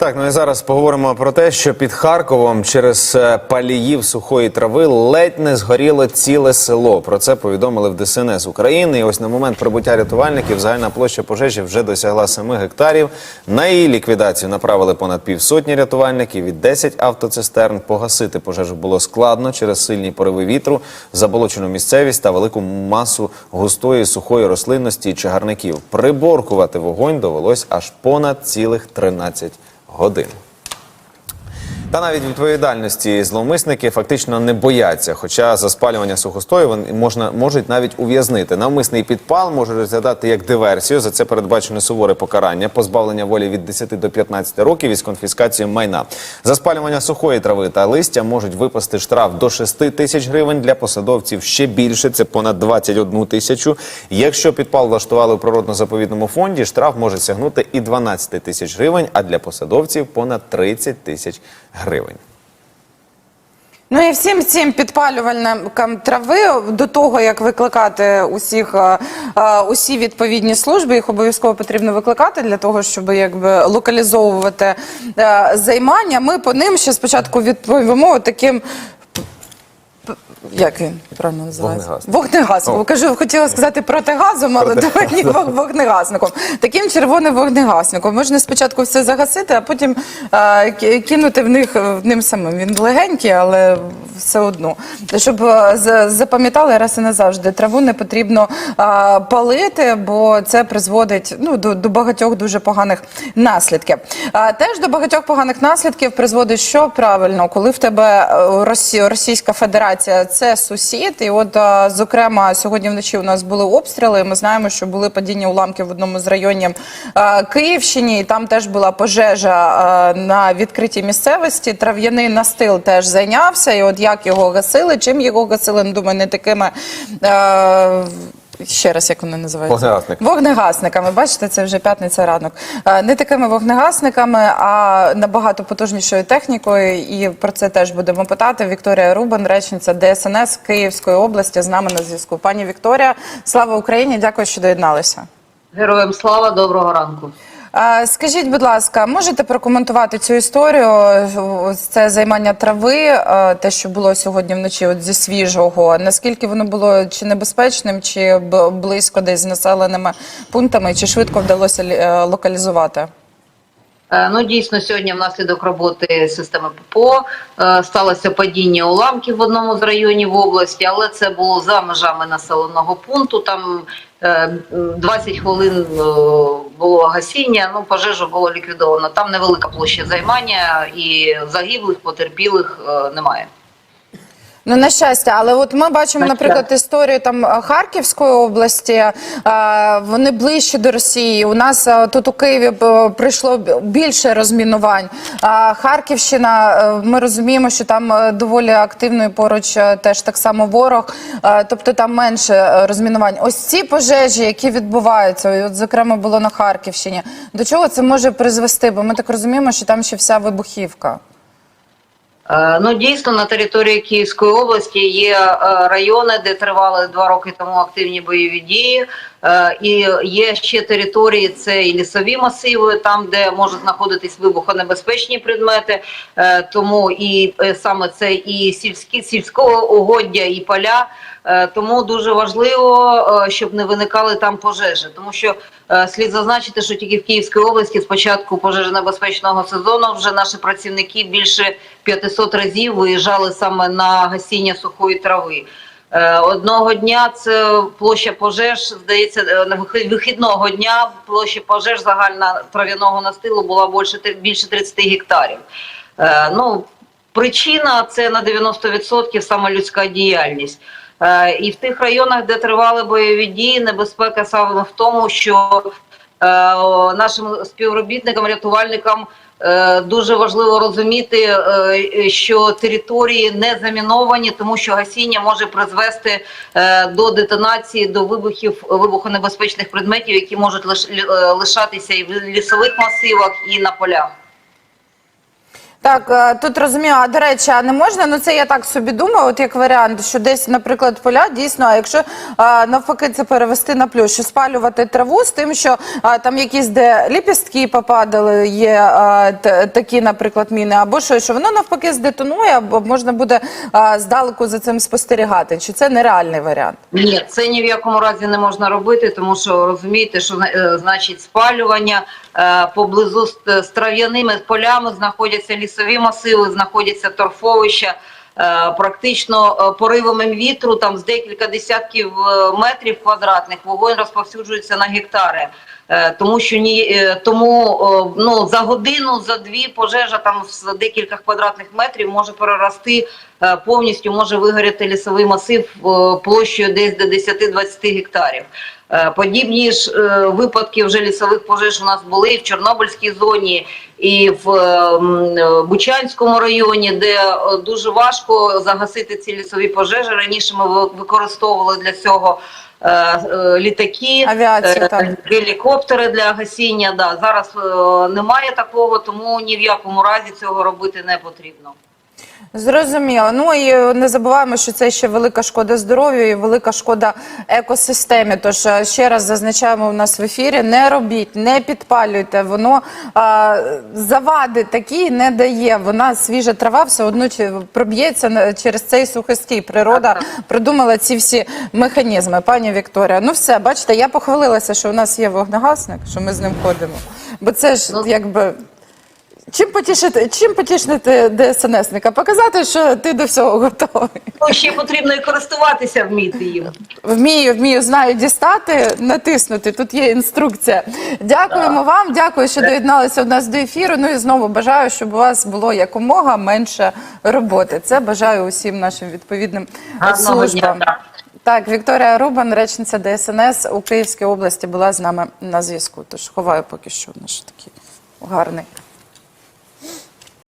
Так, ну і зараз поговоримо про те, що під Харковом через е, паліїв сухої трави ледь не згоріло ціле село. Про це повідомили в ДСНС України. І ось на момент прибуття рятувальників загальна площа пожежі вже досягла 7 гектарів. На її ліквідацію направили понад півсотні рятувальників і 10 автоцистерн. Погасити пожежу було складно через сильні пориви вітру, заболочену місцевість та велику масу густої сухої рослинності і чагарників. Приборкувати вогонь довелось аж понад цілих 13 годин. Та навіть відповідальності зловмисники фактично не бояться. Хоча за спалювання сухостою вони можна можуть навіть ув'язнити. Навмисний підпал може розглядати як диверсію. За це передбачено суворе покарання, позбавлення волі від 10 до 15 років із конфіскацією майна. За спалювання сухої трави та листя можуть випасти штраф до 6 тисяч гривень для посадовців ще більше. Це понад 21 тисячу. Якщо підпал влаштували у природно-заповідному фонді, штраф може сягнути і 12 тисяч гривень, а для посадовців понад 30 тисяч гривень. Ну і всім цим підпалювальникам трави до того, як викликати усіх е, е, усі відповідні служби, їх обов'язково потрібно викликати для того, щоб якби локалізовувати е, займання. Ми по ним ще спочатку відповімо таким. Як він правильно називається? Вогнегасник. Вогнегасником. Кажу, хотіла сказати протигазом, але давай ні, вог- вогнегасником. Таким червоним вогнегасником. Можна спочатку все загасити, а потім е, ки- кинути в них в ним самим. Він легенький, але все одно. Щоб е, за- запам'ятали раз і назавжди, траву не потрібно е, палити, бо це призводить ну, до, до багатьох дуже поганих наслідків. Е, теж до багатьох поганих наслідків призводить, що правильно, коли в тебе е, Росі, Російська Федерація це сусід, і от зокрема сьогодні вночі у нас були обстріли. Ми знаємо, що були падіння уламків в одному з районів Київщині, і там теж була пожежа на відкритій місцевості. Трав'яний настил теж зайнявся. І от як його гасили, чим його гасили, ну, думаю, не такими. Ще раз, як вони називаються? Вогнегасник. Вогнегасниками. Бачите, це вже п'ятниця ранок. Е, Не такими вогнегасниками, а набагато потужнішою технікою. І про це теж будемо питати. Вікторія Рубан, речниця ДСНС Київської області, з нами на зв'язку. Пані Вікторія, слава Україні! Дякую, що доєдналися. Героям слава, доброго ранку. Скажіть, будь ласка, можете прокоментувати цю історію? Це займання трави, те, що було сьогодні вночі, от зі свіжого. Наскільки воно було чи небезпечним, чи близько десь з населеними пунктами, чи швидко вдалося е, локалізувати? Е, Ну, дійсно, сьогодні внаслідок роботи системи ППО е, сталося падіння уламків в одному з районів області, але це було за межами населеного пункту. Там е, 20 хвилин е, було гасіння, ну, пожежу було ліквідовано. Там невелика площа займання і загиблих, потерпілих немає. Ну, на щастя, але от ми бачимо, На наприклад, історію там е, Харківської області. е, Вони ближче до Росії. У нас е, тут у Києві прийшло більше розмінувань. А Харківщина, ми розуміємо, що там доволі активно і поруч теж так само ворог. Тобто там менше розмінувань. Ось ці пожежі, які відбуваються, і от зокрема було на Харківщині. До чого це може призвести? Бо ми так розуміємо, що там ще вся вибухівка. Е, Ну, дійсно, на території Київської області є е, райони, де тривали два роки тому активні бойові дії. Е, І є ще території, це і лісові масиви, там, де можуть знаходитись вибухонебезпечні предмети. Тому і саме це і сільські сільського угоддя, і поля. Е, Тому дуже важливо, е, щоб не виникали там пожежі, тому що е, слід зазначити, що тільки в Київській області з початку пожежонебезпечного сезону вже наші працівники більше 500 разів виїжджали саме на гасіння сухої трави. Одного дня це площа пожеж, здається, на вихідного дня площа пожеж загальна трав'яного настилу була більше більше 30 гектарів. Ну, причина це на 90% саме людська діяльність. Е, І в тих районах, де тривали бойові дії, небезпека саме в тому, що е, нашим співробітникам, рятувальникам е, дуже важливо розуміти, що території не заміновані, тому що гасіння може призвести до детонації, до вибухів вибухонебезпечних предметів, які можуть лиш- лишатися і в лісових масивах, і на полях. Так, е, тут розумію, а до речі, а не можна, ну це я так собі думаю, от як варіант, що десь, наприклад, поля дійсно, а якщо е, навпаки це перевести на плюс, що спалювати траву з тим, що е, там якісь де ліпістки попадали, є такі, наприклад, міни, або що, що воно навпаки здетонує, або можна буде здалеку за цим спостерігати. Чи це нереальний варіант? Ні, це ні в якому разі не можна робити, тому що розумієте, що е, значить спалювання поблизу з, з трав'яними полями знаходяться лісові масиви, знаходяться торфовища. Е, Практично е, поривами вітру там з декілька десятків е, метрів квадратних вогонь розповсюджується на гектари. Е, Тому що ні е, тому ну за годину, за дві пожежа там з декілька квадратних метрів може перерости е, повністю, може вигоріти лісовий масив е, площею десь до 10-20 гектарів. Е, Подібні ж е, випадки вже лісових пожеж у нас були і в Чорнобильській зоні, і в е, Бучанському районі, де дуже важко загасити ці лісові пожежі. Раніше ми ви- використовували для цього е, е, літаки, Авіацію, е, гелікоптери для гасіння. Да. Зараз е, немає такого, тому ні в якому разі цього робити не потрібно. Зрозуміло. Ну і не забуваємо, що це ще велика шкода здоров'ю і велика шкода екосистемі. Тож е, ще раз зазначаємо у нас в ефірі: не робіть, не підпалюйте. Воно а, завади такі не дає. Вона свіжа трава все одно проб'ється через цей сухостій. Природа придумала ці всі механізми. Пані Вікторія, ну все, бачите, я похвалилася, що у нас є вогнегасник, що ми з ним ходимо. Бо це ж Ну, якби. Чим потішити, чим потішити ДСНСника? Показати, що ти до всього готовий. Ну, ще потрібно і користуватися вміти їм. Вмію, вмію, знаю дістати, натиснути. Тут є інструкція. Дякуємо вам, дякую, що доєдналися до нас до ефіру. Ну і знову бажаю, щоб у вас було якомога менше роботи. Це бажаю усім нашим відповідним Гарного службам. дня, так. Так, Вікторія Рубан, речниця ДСНС у Київській області, була з нами на зв'язку. Тож ховаю поки що наш такий гарний